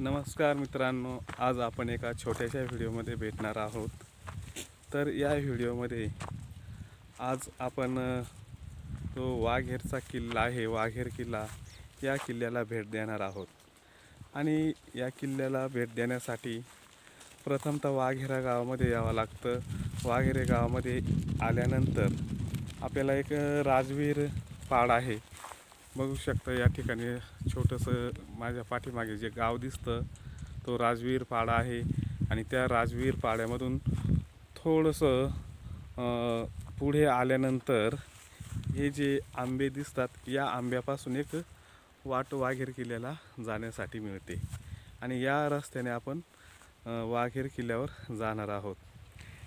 नमस्कार मित्रांनो आज आपण एका छोट्याशा व्हिडिओमध्ये भेटणार आहोत. तर या व्हिडिओमध्ये आज आपण तो वाघेरचा किल्ला आहे वाघेर किल्ला या किल्ल्याला भेट देणार आहोत. आणि या किल्ल्याला भेट देण्यासाठी प्रथमतः वाघेरा गावामध्ये यावं लागतं. वाघेरे गावामध्ये आल्यानंतर आपल्याला एक राजवीर पाड आहे. बघू शकता या ठिकाणी छोटंसं माझ्या पाठीमागे जे गाव दिसतं तो राजवीर पाडा आहे. आणि त्या राजवीर पाड्यामधून थोडंसं पुढे आल्यानंतर हे जे आंबे दिसतात या आंब्यापासून एक वाट वाघेर किल्ल्याला जाण्यासाठी मिळते. आणि या रस्त्याने आपण वाघेर किल्ल्यावर जाणार आहोत.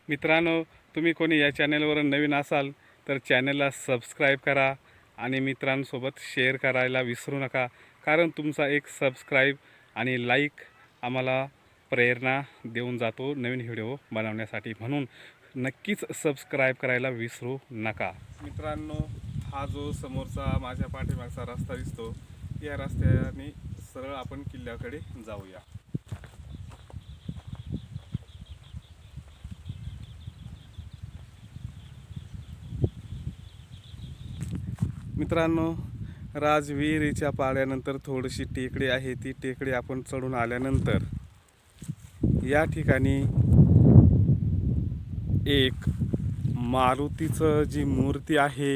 मित्रांनो तुम्ही कोणी या चॅनलवर नवीन असाल तर चॅनलला सबस्क्राईब करा. आणि मित्रांसोबत शेअर करायला विसरू नका. कारण तुमचा एक सबस्क्राईब आणि लाईक आम्हाला प्रेरणा देऊन जातो नवीन व्हिडिओ बनवण्यासाठी. म्हणून नक्कीच सबस्क्राईब करायला विसरू नका. मित्रांनो हा जो समोरचा माझ्या पाठीमागचा रस्ता दिसतो या रस्त्याने सरळ आपण किल्ल्याकडे जाऊया. मित्रांनो राजविहिरीच्या पाड्यानंतर थोडीशी टेकडी आहे. ती टेकडी आपण चढून आल्यानंतर या ठिकाणी एक मारुतीचं जी मूर्ती आहे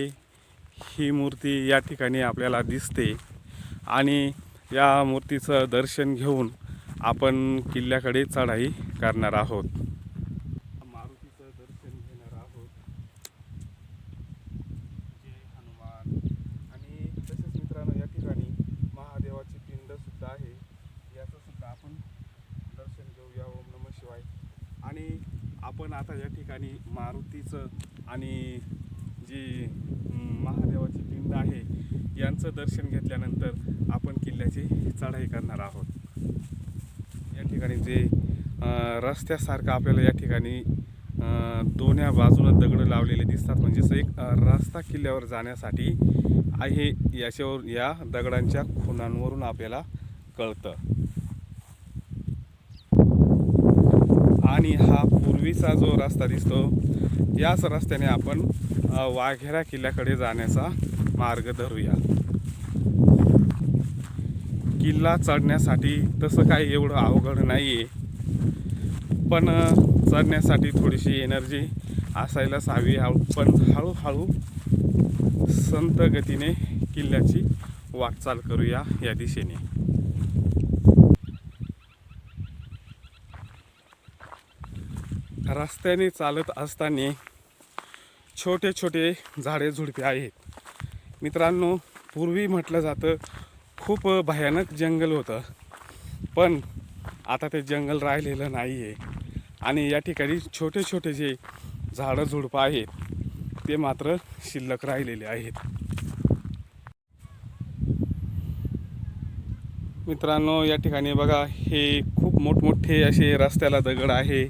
ही मूर्ती या ठिकाणी आपल्याला दिसते. आणि या मूर्तीचं दर्शन घेऊन आपण किल्ल्याकडे चढाई करणार आहोत मारुतीचं दर्शन घेणार आहोत जय हनुमान आणि तसेच मित्रांनो या ठिकाणी महादेवाची पिंड सुद्धा आहे याचं सुद्धा आपण दर्शन घेऊया ओम नम शिवाय आणि आपण आता या ठिकाणी मारुतीचं आणि जी अं, महादेवाची पिंड आहे यांचं दर्शन घेतल्यानंतर आपण किल्ल्याची चढाई करणार आहोत या ठिकाणी जे अं, रस्त्यासारखं आपल्याला या ठिकाणी दोन्या दोन्ही बाजूनं दगड लावलेले दिसतात. म्हणजेच एक रस्ता किल्ल्यावर जाण्यासाठी आहे याच्यावर या दगडांच्या खुणांवरून आपल्याला कळतं. आणि हा पूर्वीचा जो रस्ता दिसतो याच रस्त्याने आपण वाघेरा किल्ल्याकडे जाण्याचा मार्ग धरूया. किल्ला चढण्यासाठी तसं काही एवढं अवघड नाही आहे पण चढण्यासाठी थोडीशी एनर्जी असायलाच हवी. पण हळूहळू संत गतीने किल्ल्याची वाटचाल करूया या दिशेने. रस्त्याने चालत असताना छोटे छोटे झाडे झुडपे आहेत. मित्रांनो पूर्वी म्हटलं जातं खूप भयानक जंगल होतं. पण आता ते जंगल राहिलेलं नाही आहे आणि या ठिकाणी छोटे छोटे जे झाडं झुडपं आहेत ते मात्र शिल्लक राहिलेले आहेत. मित्रांनो या ठिकाणी बघा हे खूप मोठमोठे असे रस्त्याला दगड आहे.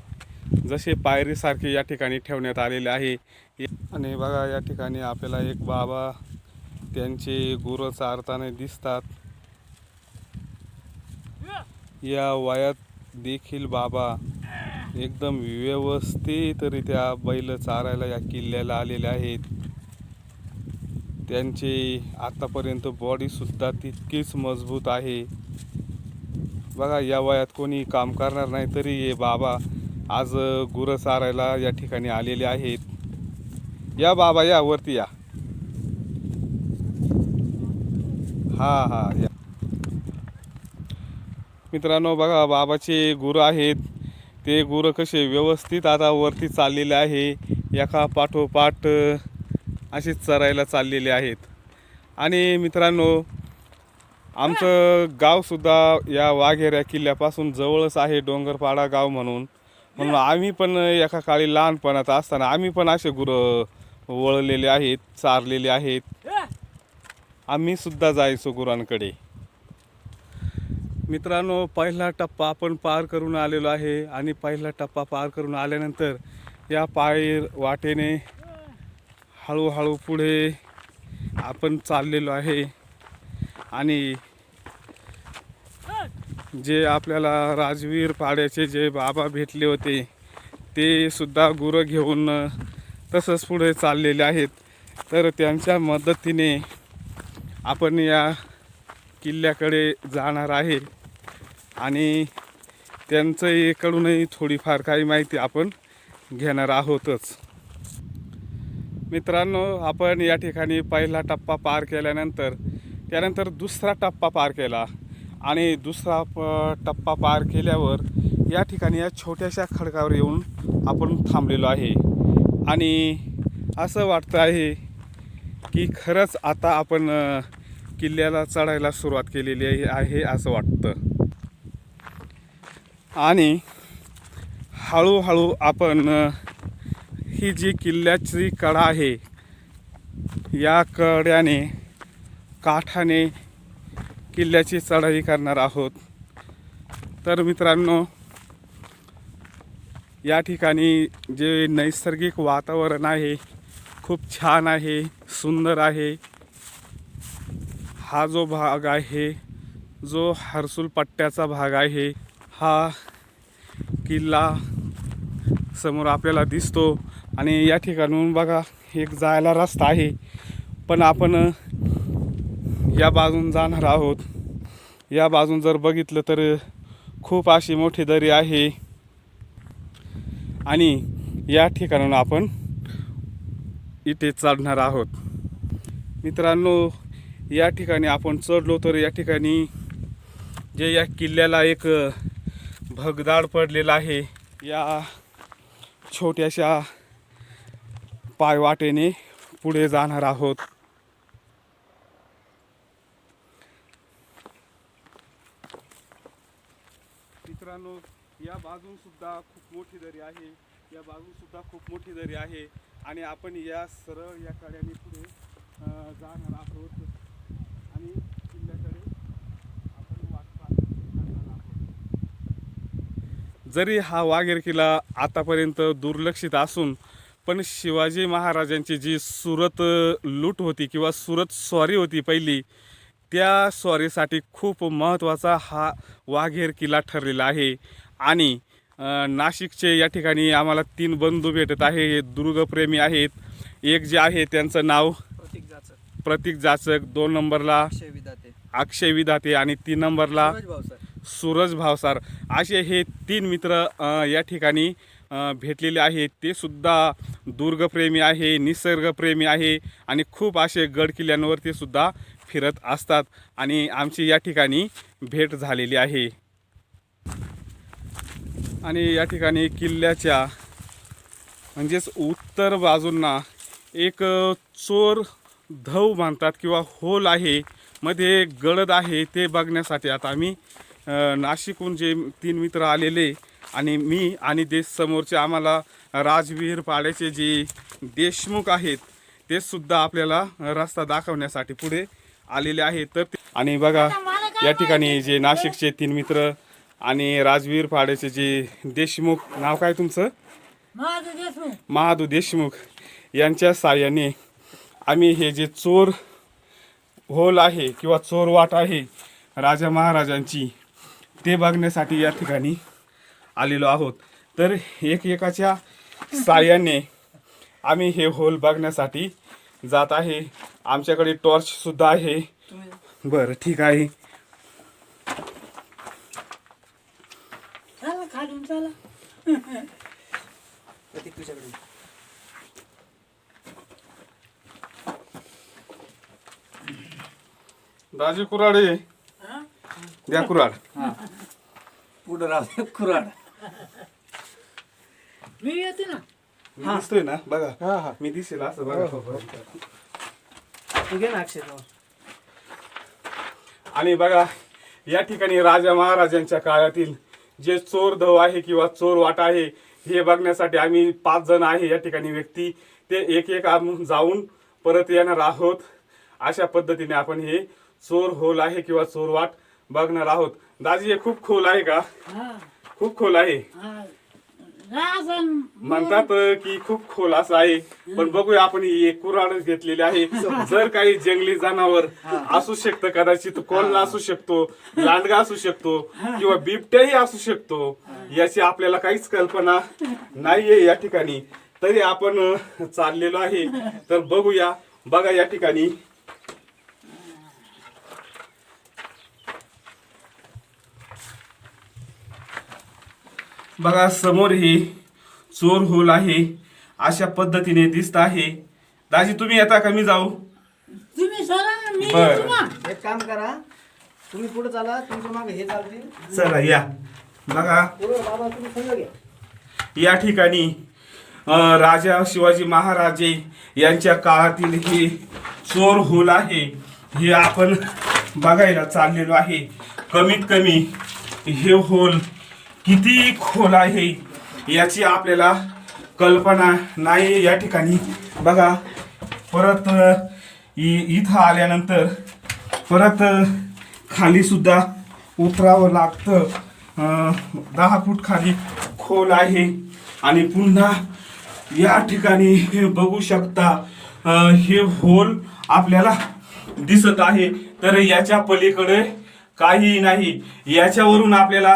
जसे पायरीसारखे या ठिकाणी ठेवण्यात आलेले आहे. आणि बघा या ठिकाणी आपल्याला एक बाबा त्यांचे गुरं चारताना दिसतात. या वयात देखील बाबा एकदम व्यवस्थितरित्या बैल चारायला या किल्ल्याला आलेले आहेत. त्यांचे आतापर्यंत बॉडीसुद्धा तितकीच मजबूत आहे. बघा या वयात कोणी काम करणार नाही तरी हे बाबा आज गुरं चारायला या ठिकाणी आलेले आहेत. या बाबा या वरती या. हा हा या. मित्रांनो बघा बाबाचे गुरु आहेत. ते गुरं कसे व्यवस्थित आता वरती चाललेले आहे. एका पाठोपाठ अ, असेच चरायला चाललेले आहेत. आणि मित्रांनो आमचं गावसुद्धा या वाघेऱ्या किल्ल्यापासून जवळच आहे डोंगरपाडा गाव म्हणून. म्हणून आम्ही पण एका काळी लहानपणात असताना आम्ही पण असे गुरं वळलेले आहेत चारलेले आहेत. आम्ही सुद्धा जायचो गुरांकडे. मित्रांनो पहिला टप्पा आपण पार करून आलेलो आहे आणि पहिला टप्पा पार करून आल्यानंतर या पाय वाटेने हळूहळू पुढे आपण चाललेलो आहे. आणि जे आपल्याला राजवीर पाड्याचे जे बाबा भेटले होते ते सुद्धा गुरं घेऊन तसंच पुढे चाललेले आहेत. तर त्यांच्या मदतीने आपण या किल्ल्याकडे जाणार आहे. आणि त्यांचं कडूनही थोडीफार काही माहिती आपण घेणार आहोतच. मित्रांनो आपण या ठिकाणी पहिला टप्पा पार केल्यानंतर त्यानंतर दुसरा टप्पा पार केला आणि दुसरा प टप्पा पार केल्यावर या ठिकाणी या छोट्याशा खडकावर येऊन आपण थांबलेलो आहे. आणि असं वाटतं आहे की खरंच आता आपण किल्ल्याला चढायला सुरुवात केलेली आहे असं वाटतं. आणि हळूहळू आपण ही जी किल्ल्याची कडा आहे या कड्याने काठाने किल्ल्याची चढाई करणार आहोत. तर मित्रांनो या ठिकाणी जे नैसर्गिक वातावरण आहे खूप छान आहे सुंदर आहे. हा जो भाग आहे जो हर्सुल पट्ट्याचा भाग आहे हा किल्ला समोर आपल्याला दिसतो आणि या ठिकाणून बघा एक जायला रस्ता आहे. पण आपण या बाजून जाणार आहोत. या बाजून जर बघितलं तर खूप अशी मोठी दरी आहे. आणि या ठिकाणून आपण इथे चढणार आहोत. मित्रांनो या ठिकाणी आपण चढलो तर या ठिकाणी जे या किल्ल्याला एक भगदाड पडलेला आहे या छोट्याशा पायवाटेने पुढे जाणार आहोत. मित्रांनो या बाजून सुद्धा खूप मोठी दरी आहे. या बाजून सुद्धा खूप मोठी दरी आहे. आणि आपण या सरळ या कड्याने पुढे जाणार आहोत आणि किल्ल्याकडे आपण वाटचाल करणार आहोत जरी हा वाघेर किल्ला आतापर्यंत दुर्लक्षित असून पण शिवाजी महाराजांची जी सुरत लूट होती किंवा सुरत स्वारी होती पहिली त्या स्वारीसाठी खूप महत्त्वाचा हा वाघेर किल्ला ठरलेला आहे. आणि नाशिकचे या ठिकाणी आम्हाला तीन बंधू भेटत आहे. हे दुर्गप्रेमी आहेत. एक जे आहे त्यांचं नाव प्रतीक जाचक. प्रतीक जाचक दोन नंबरला अक्षय विधाते. आणि तीन नंबरला सूरज भावसार असे हे तीन मित्र या ठिकाणी भेटलेले आहेत. ते सुद्धा दुर्गप्रेमी आहे निसर्गप्रेमी आहे आणि खूप असे गड किल्ल्यांवरती सुद्धा फिरत असतात आणि आमची या ठिकाणी भेट झालेली आहे. आणि या ठिकाणी किल्ल्याच्या म्हणजेच उत्तर बाजूंना एक चोर धव म्हणतात किंवा होल आहे. मध्ये गडद आहे ते बघण्यासाठी आता आम्ही नाशिकहून जे तीन मित्र आलेले आणि मी आणि देश समोरचे आम्हाला राजवीर पाड्याचे जे देशमुख आहेत ते सुद्धा आपल्याला रस्ता दाखवण्यासाठी पुढे आलेले आहेत. तर आणि बघा या ठिकाणी जे नाशिकचे तीन मित्र आणि राजवीर पाड्याचे जे देशमुख नाव काय तुमचं? महादू देशमुख यांच्या साह्याने आम्ही हे जे चोर होल आहे किंवा चोर वाट आहे राजा महाराजांची ते बघण्यासाठी या ठिकाणी आलेलो आहोत. तर एकएकाच्या साह्याने आम्ही हे होल बघण्यासाठी जात आहे. आमच्याकडे टॉर्च सुद्धा आहे. बरं ठीक आहे. राजे कुराडे? द्या कुराड पुढं राहू कुराड मी येते ना. मी दिसतोय ना बघा. हा हा. मी दिसेल असं बघा. तू घे ना अक्षय आणि बघा या ठिकाणी राजा महाराजांच्या काळातील जे चोर धव आहे किंवा चोर वाट आहे हे बघण्यासाठी आम्ही पाच जण आहे या ठिकाणी व्यक्ती. ते एक एक आम जाऊन परत येणार आहोत. अशा पद्धतीने आपण हे चोर होल आहे किंवा चोर वाट बघणार आहोत. दाजी हे खूप खोल आहे का? खूप खोल आहे. म्हणतात की खूप खोल असं आहे. पण बघूया आपण ही एक कुऱ्हाडच घेतलेली आहे. जर काही जंगली जनावर असू शकतं कदाचित कोल्हा असू शकतो लांडगा असू शकतो किंवा बिबट्याही असू शकतो याची आपल्याला काहीच कल्पना नाहीये या ठिकाणी. तरी आपण चाललेलो आहे. तर बघूया बघा या ठिकाणी. बघा समोर ही चोर होल आहे. अशा पद्धतीने दिसत आहे. दाजी तुम्ही येता का? मी जाऊ. तुम्ही मी बरं. येतो ना. एक काम करा. तुम्ही पुढे चाला तुमच्या मागे हे चालतील. चला या. बघा. पुढे बाबा तुम्ही संग घ्या या ठिकाणी अं, राजा शिवाजी महाराजे यांच्या काळातील हे चोर होल आहे. हे आपण बघायला चाललेलो आहे. कमीत कमी हे होल किती खोल आहे याची आपल्याला कल्पना नाही या ठिकाणी. बघा परत इ- इथं आल्यानंतर परत खालीसुद्धा खाली सुद्धा उतरावं लागतं. दहा फूट खाली खोल आहे. आणि पुन्हा या ठिकाणी हे बघू शकता हे होल आपल्याला दिसत आहे. तर याच्या पलीकडे काही नाही. याच्यावरून आपल्याला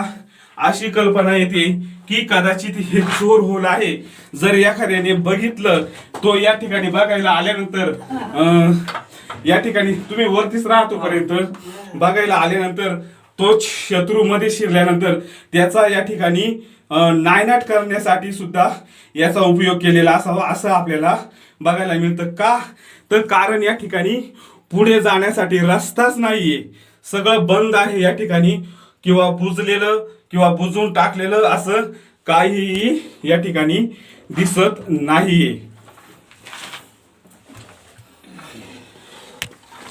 अशी कल्पना येते की कदाचित हे चोर होल आहे. जर एखाद्याने बघितलं तो या ठिकाणी बघायला आल्यानंतर या ठिकाणी तुम्ही वरतीच राहतो पर्यंत बघायला आल्यानंतर तो शत्रू मध्ये शिरल्यानंतर त्याचा या ठिकाणी नायनाट करण्यासाठी सुद्धा याचा उपयोग केलेला असावा असं आपल्याला बघायला मिळतं. का? तर कारण या ठिकाणी पुढे जाण्यासाठी रस्ताच नाहीये. सगळं बंद आहे या ठिकाणी किंवा बुजलेलं किंवा बुजून टाकलेलं असं काहीही या ठिकाणी दिसत नाहीये.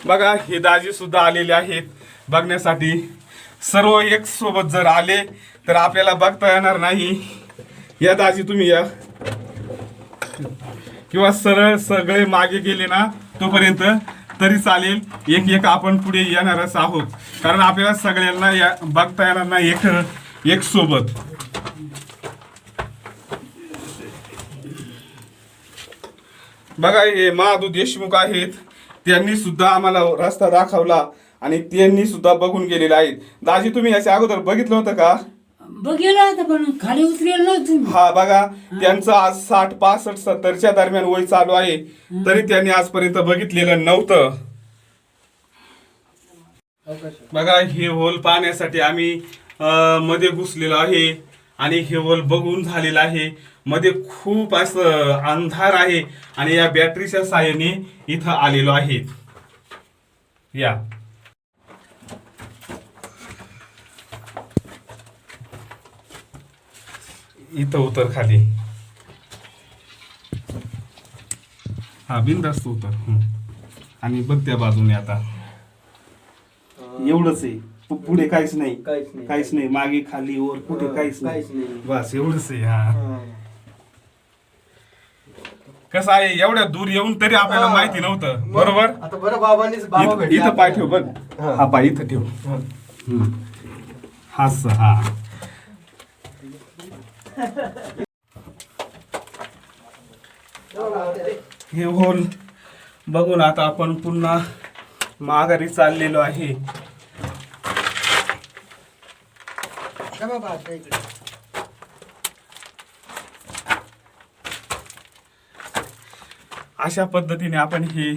बघा हे दाजी सुद्धा आलेले आहेत बघण्यासाठी. सर्व एक सोबत जर आले तर आपल्याला बघता येणार नाही. या दाजी तुम्ही या. किंवा सरळ सगळे मागे गेले ना तोपर्यंत तरी चालेल. एक एक आपण पुढे येणारच आहोत. कारण आपल्याला सगळ्यांना या बघता येणार नाही. एक एक सोबत बघा हे महादू देशमुख आहेत त्यांनी सुद्धा आम्हाला रस्ता दाखवला आणि त्यांनी सुद्धा बघून गेलेले आहेत दाजी तुम्ही याच्या अगोदर बघितलं होतं का बघितलं होतं पण खाली उतरेल तुम्ही हा बघा त्यांचं आज साठ पासष्ट सत्तरच्या दरम्यान वय चालू आहे तरी त्यांनी आजपर्यंत बघितलेलं नव्हतं बघा हे होल पाहण्यासाठी आम्ही मध्ये घुसलेलो आहे आणि हेवल बघून झालेलं आहे. मध्ये खूप असं अंधार आहे आणि या बॅटरीच्या साहाय्याने इथं आलेलो आहे. या. इथं उतर खाली. हा बिंदास्त उतर. आणि बघ त्या बाजूने आता. एवढंच आहे. पुढे काहीच नाही. काहीच नाही. काहीच नाही. मागे खाली वर कुठे काहीच नाही. बस एवढंच आहे हा. कसं आहे एवढ्या दूर येऊन तरी आपल्याला माहिती नव्हतं. बरोबर? आता बरं बाबांनीच बाबा इथं- भेटले इथं पाय ठेव. बघ. हा. हा पाय इथं ठेव. हं. हास हा. हे होल बघून आता आपण पुन्हा माघारी चाललेलो आहे. का बाबा आता इकडे. अशा पद्धतीने आपण हे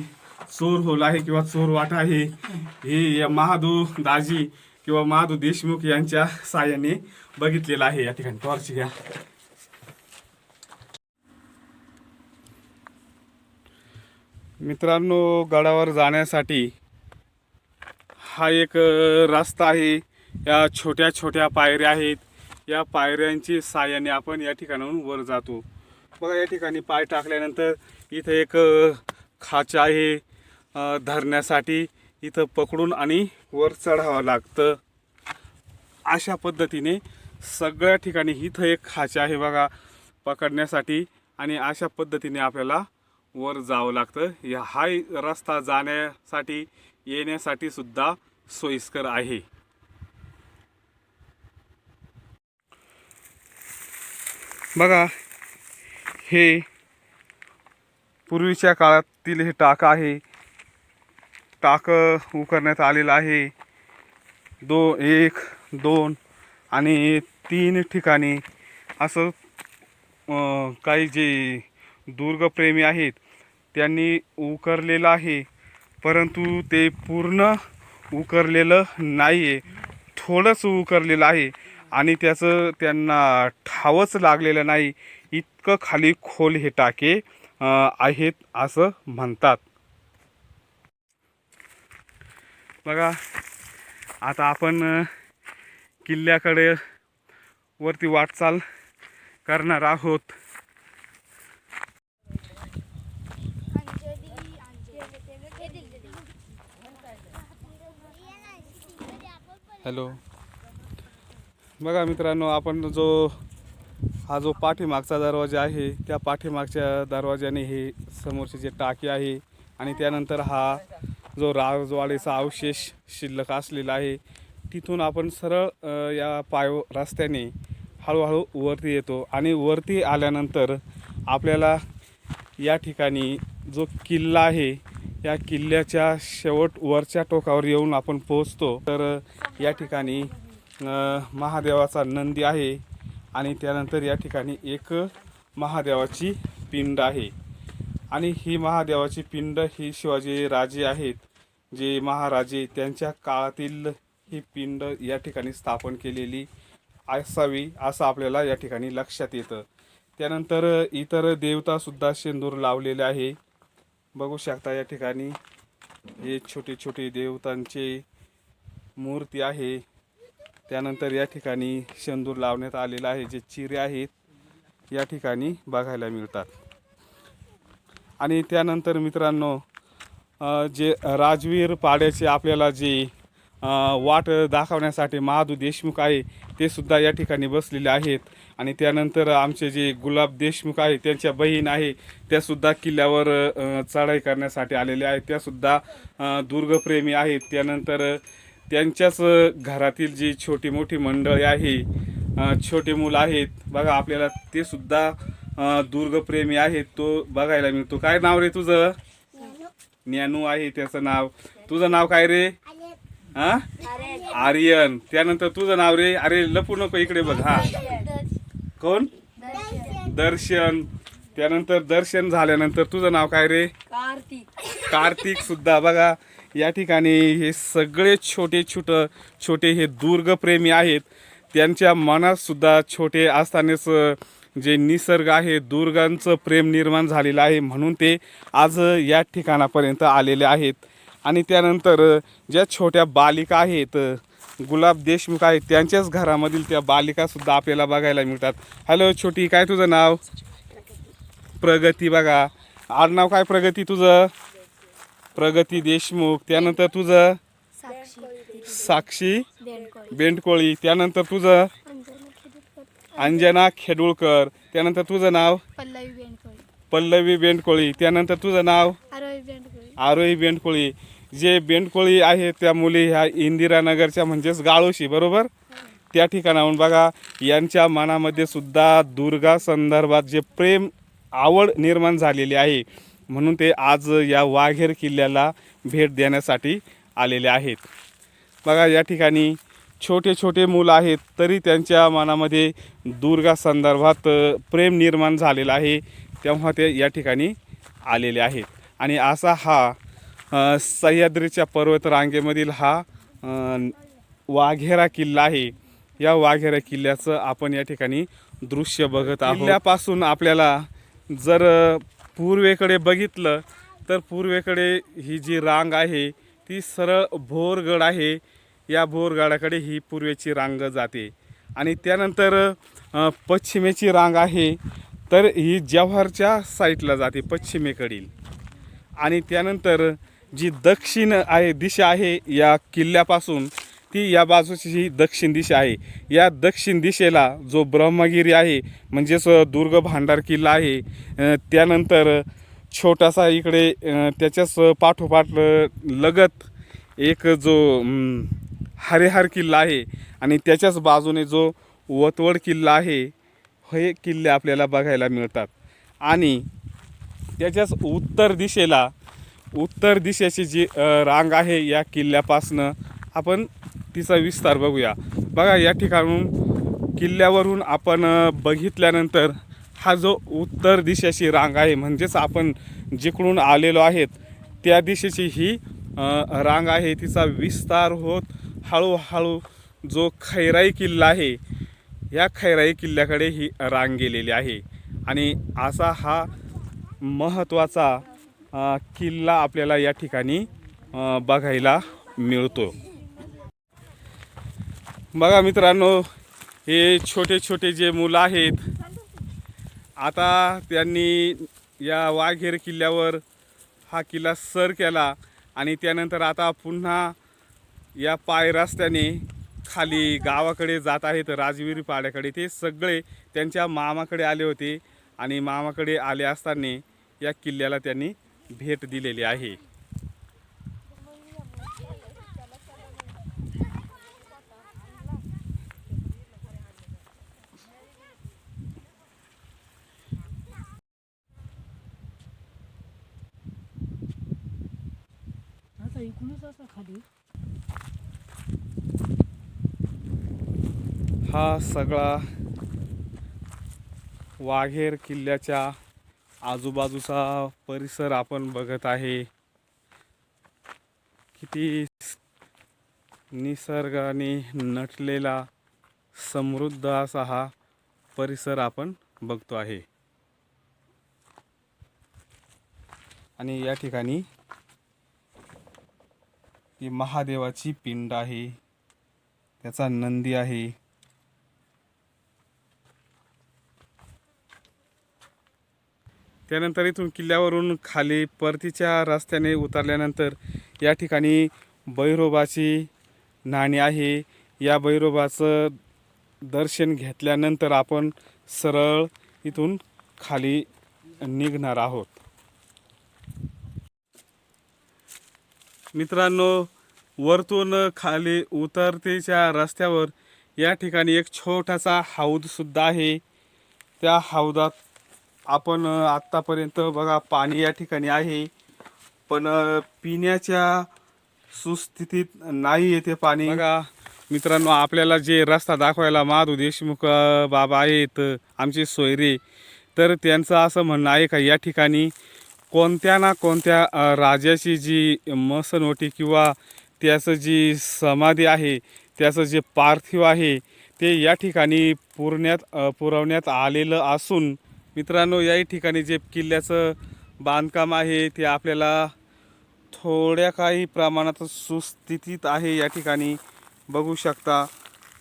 चोर होल आहे किंवा चोर वाट आहे हे या महादू दाजी किंवा महादू देशमुख यांच्या साहाय्याने बघितलेलं आहे. या ठिकाणी टॉर्च घ्या. मित्रांनो गडावर जाण्यासाठी हा एक रस्ता आहे. या छोट्या छोट्या पायऱ्या आहेत. या पायऱ्यांची साहाय्याने आपण या ठिकाणाहून वर जातो. बघा या ठिकाणी पाय टाकल्यानंतर इथं एक खाचा आहे. धरण्यासाठी इथं पकडून आणि वर चढावं लागतं. अशा पद्धतीने सगळ्या ठिकाणी इथं एक खाचा आहे बघा पकडण्यासाठी आणि अशा पद्धतीने आपल्याला वर जावं लागतं. या हा रस्ता जाण्यासाठी येण्यासाठी सुद्धा सोयीस्कर आहे. बघा हे पूर्वीच्या काळातील हे टाक आहे. टाक उकरण्यात आलेलं आहे. दो एक दोन आणि तीन ठिकाणी असं काही जे दुर्गप्रेमी आहेत त्यांनी उकरलेलं आहे. परंतु ते पूर्ण उकरलेलं नाही आहे थोडंच उकरलेलं आहे. आणि त्याचं त्यांना ठावच लागलेलं नाही इतकं खाली खोल हे टाके आहेत असं म्हणतात. बघा आता आपण किल्ल्याकडे वरती वाटचाल करणार आहोत. हॅलो. बघा मित्रांनो आपण जो हा जो पाठीमागचा दरवाजा आहे त्या पाठीमागच्या दरवाजाने हे समोरचे जे टाकी आहे आणि त्यानंतर हा जो राजवाडीचा अवशेष शिल्लक असलेला आहे तिथून आपण सरळ या पाय रस्त्याने हळूहळू वरती येतो आणि वरती आल्यानंतर आपल्याला या ठिकाणी जो किल्ला आहे या किल्ल्याच्या शेवट वरच्या टोकावर येऊन आपण पोहोचतो. तर या ठिकाणी महादेवाचा नंदी आहे आणि त्यानंतर या ठिकाणी एक महादेवाची पिंड आहे. आणि ही महादेवाची पिंड ही शिवाजी राजे आहेत जे महाराजे त्यांच्या काळातील ही पिंड या ठिकाणी स्थापन केलेली असावी असं आपल्याला या ठिकाणी लक्षात येतं. त्यानंतर इतर देवतासुद्धा शेंदूर लावलेले आहे. बघू शकता या ठिकाणी हे छोटे छोटे देवतांचे मूर्ती आहे. त्यानंतर या ठिकाणी शेंदूर लावण्यात आलेला आहे जे चिरे आहेत या ठिकाणी बघायला मिळतात. आणि त्यानंतर मित्रांनो जे राजवीर पाड्याचे आपल्याला जे वाट दाखवण्यासाठी महादू देशमुख आहे ते सुद्धा या ठिकाणी बसलेले आहेत. आणि त्यानंतर आमचे जे गुलाब देशमुख आहे त्यांच्या बहीण आहे त्यासुद्धा किल्ल्यावर चढाई करण्यासाठी आलेल्या आहेत. त्यासुद्धा दुर्गप्रेमी आहेत. त्यानंतर त्यांच्याच घरातील जी छोटी मोठी मंडळी आहे छोटे मुलं आहेत बघा आपल्याला ते सुद्धा दुर्गप्रेमी आहेत. तो बघायला मिळतो. काय नाव रे तुझं? ज्ञानू आहे त्याचं नाव. तुझं नाव काय रे? हा? आर्यन. त्यानंतर तुझं नाव रे? अरे लपू नको इकडे बघ. हा. कोण? दर्शन. त्यानंतर दर्शन झाल्यानंतर तुझं नाव काय रे? कार्तिक. कार्तिक सुद्धा. बघा या ठिकाणी हे सगळे छोटे छोट छोटे हे दुर्गप्रेमी आहेत. त्यांच्या मनातसुद्धा छोटे असतानाच जे निसर्ग आहे दुर्गांचं प्रेम निर्माण झालेलं आहे म्हणून ते आज या ठिकाणापर्यंत आलेले आहेत. आणि त्यानंतर ज्या छोट्या बालिका आहेत गुलाब देशमुख आहेत त्यांच्याच घरामधील त्या बालिकासुद्धा आपल्याला बघायला मिळतात. हॅलो छोटी काय तुझं नाव? प्रगती बघा. आडनाव काय प्रगती तुझं? प्रगती देशमुख त्यानंतर तुझं साक्षी बेंडकोळी त्यानंतर तुझं अंजना खेडुळकर त्यानंतर तुझं नाव? पल्लवी बेंडकोळी. पल्लवी बेंडकोळी त्यानंतर तुझं नाव? आरोही बेंडकोळी. जे बेंडकोळी आहेत त्या मुली ह्या इंदिरानगरच्या म्हणजेच गाळोशी बरोबर? त्या ठिकाणाहून बघा यांच्या मनामध्ये सुद्धा दुर्गा संदर्भात जे प्रेम आवड निर्माण झालेली आहे. म्हणून ते आज या वाघेर किल्ल्याला भेट देण्यासाठी आलेले आहेत. बघा या ठिकाणी छोटे छोटे मुलं आहेत तरी त्यांच्या मनामध्ये दुर्गा संदर्भात प्रेम निर्माण झालेलं आहे तेव्हा ते या ठिकाणी आलेले आहेत. आणि असा हा सह्याद्रीच्या पर्वतरांगेमधील हा वाघेरा किल्ला आहे. या वाघेरा किल्ल्याचं आपण या ठिकाणी दृश्य बघत आहोत. किल्ल्यापासून आपल्याला जर पूर्वेकडे बघितलं तर पूर्वेकडे ही जी रांग आहे ती सरळ भोरगड आहे. या भोरगडाकडे ही पूर्वेची रांग जाते. आणि त्यानंतर पश्चिमेची रांग आहे तर ही जव्हारच्या साईडला जाते पश्चिमेकडील. आणि त्यानंतर जी दक्षिण आहे दिशा आहे या किल्ल्यापासून ती या बाजूची ही दक्षिण दिशा आहे. या दक्षिण दिशेला जो ब्रह्मगिरी आहे म्हणजेच दुर्ग भांडार किल्ला आहे त्यानंतर छोटासा इकडे त्याच्याच पाठोपाठ लगत एक जो हरिहर किल्ला आहे आणि त्याच्याच बाजूने जो वतवड किल्ला आहे हे किल्ले आपल्याला बघायला मिळतात. आणि त्याच्याच उत्तर दिशेला उत्तर दिशेची जी रांग आहे या किल्ल्यापासनं आपण तिचा विस्तार बघूया. बघा या ठिकाणून किल्ल्यावरून आपण बघितल्यानंतर हा जो उत्तर दिशेची रांग आहे म्हणजेच आपण जिकडून आलेलो आहेत त्या दिशेची ही रांग आहे. तिचा विस्तार होत हळूहळू जो खैराई किल्ला आहे या खैराई किल्ल्याकडे ही रांग गेलेली आहे. आणि असा हा महत्त्वाचा किल्ला आपल्याला या ठिकाणी बघायला मिळतो. बघा मित्रांनो हे छोटे छोटे जे मुलं आहेत आता त्यांनी या वाघेर किल्ल्यावर हा किल्ला सर केला आणि त्यानंतर आता पुन्हा या पाय रस्त्याने खाली गावाकडे जात आहेत राजवीरी पाड्याकडे. ते सगळे त्यांच्या मामाकडे आले होते आणि मामाकडे आले असताना या किल्ल्याला त्यांनी भेट दिलेली आहे आता इकडूनच असा खाली हा सगळा वाघेर किल्ल्याच्या आजूबाजूचा परिसर आपण बघत आहे. किती निसर्गाने नटलेला समृद्ध असा हा परिसर आपण बघतो आहे. आणि या ठिकाणी ती महादेवाची पिंड आहे. त्याचा नंदी आहे. त्यानंतर इथून किल्ल्यावरून खाली परतीच्या रस्त्याने उतरल्यानंतर या ठिकाणी भैरोबाची नाणी आहे. या भैरोबाचं दर्शन घेतल्यानंतर आपण सरळ इथून खाली निघणार आहोत. मित्रांनो वरतून खाली उतरतेच्या रस्त्यावर या ठिकाणी एक छोटासा हौदसुद्धा आहे. त्या हौदात आपण आत्तापर्यंत बघा पाणी या ठिकाणी आहे. पण पिण्याच्या सुस्थितीत नाही येते पाणी. बघा मित्रांनो आपल्याला जे रस्ता दाखवायला माधू देशमुख बाबा आहेत आमचे सोयरे तर त्यांचं असं म्हणणं आहे का या ठिकाणी कोणत्या ना कोणत्या राजाची जी मसनवटी किंवा त्याचं जी समाधी आहे त्याचं जे पार्थिव आहे ते या ठिकाणी पुरण्यात पुरवण्यात आलेलं असून मित्रांनो याही ठिकाणी जे किल्ल्याचं बांधकाम आहे ते आपल्याला थोड्या काही प्रमाणात सुस्थितीत आहे या ठिकाणी. बघू शकता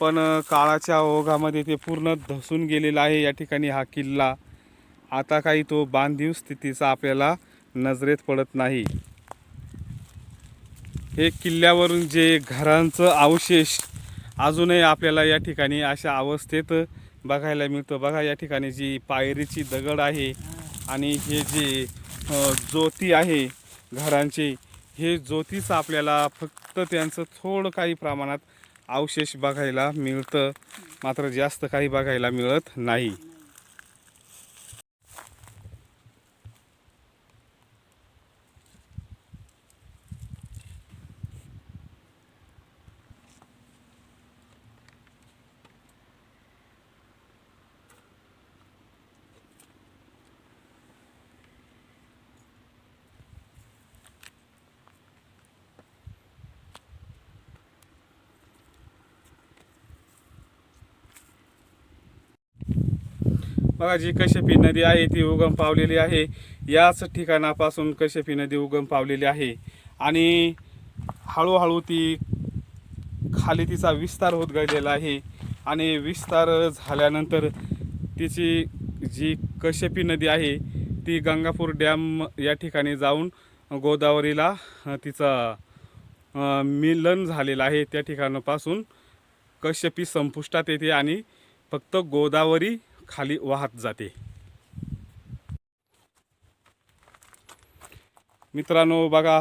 पण काळाच्या ओघामध्ये ते पूर्ण धसून गेलेला आहे या ठिकाणी हा किल्ला. आता काही तो बांधीव स्थितीचा आपल्याला नजरेत पडत नाही. हे किल्ल्यावरून जे घरांचं अवशेष अजूनही आपल्याला या ठिकाणी अशा अवस्थेत बघायला मिळतं. बघा या ठिकाणी जी पायरीची दगड आहे आणि हे जे ज्योती आहे घरांचे हे ज्योतीचं आपल्याला फक्त त्यांचं थोडं काही प्रमाणात अवशेष बघायला मिळतं. मात्र जास्त काही बघायला मिळत नाही. बघा जी कश्यपी नदी आहे ती उगम पावलेली आहे. याच ठिकाणापासून कश्यपी नदी उगम पावलेली आहे. आणि हळूहळू ती खाली तिचा विस्तार होत गेलेला आहे. आणि विस्तार झाल्यानंतर तिची जी कश्यपी नदी आहे ती गंगापूर डॅम या ठिकाणी जाऊन गोदावरीला तिचा मिलन झालेलं आहे. त्या ठिकाणापासून कश्यपी संपुष्टात येते आणि फक्त गोदावरी खाली वाहत जाते. मित्रांनो बघा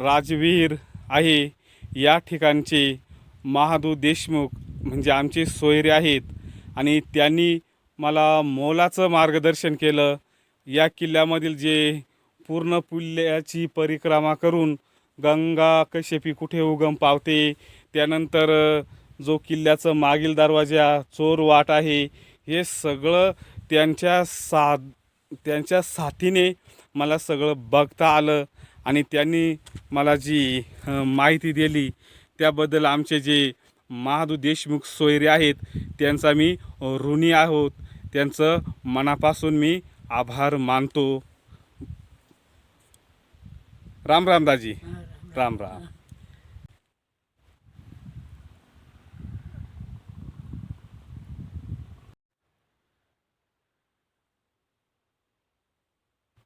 राजवीर आहे. या ठिकाणचे महादू देशमुख म्हणजे आमचे सोयरे आहेत. आणि त्यांनी मला मोलाचं मार्गदर्शन केलं. या किल्ल्यामधील जे पूर्ण पुल्याची परिक्रमा करून गंगा कशेपी कुठे उगम पावते त्यानंतर जो किल्ल्याचं मागील दरवाजा चोर वाट आहे हे सगळं त्यांच्या सा त्यांच्या साथीने मला सगळं बघता आलं आणि त्यांनी मला जी माहिती दिली त्याबद्दल आमचे जे महादू देशमुख सोयरे आहेत त्यांचा मी ऋणी आहोत. त्यांचं मनापासून मी आभार मानतो. राम राम दाजी. राम राम.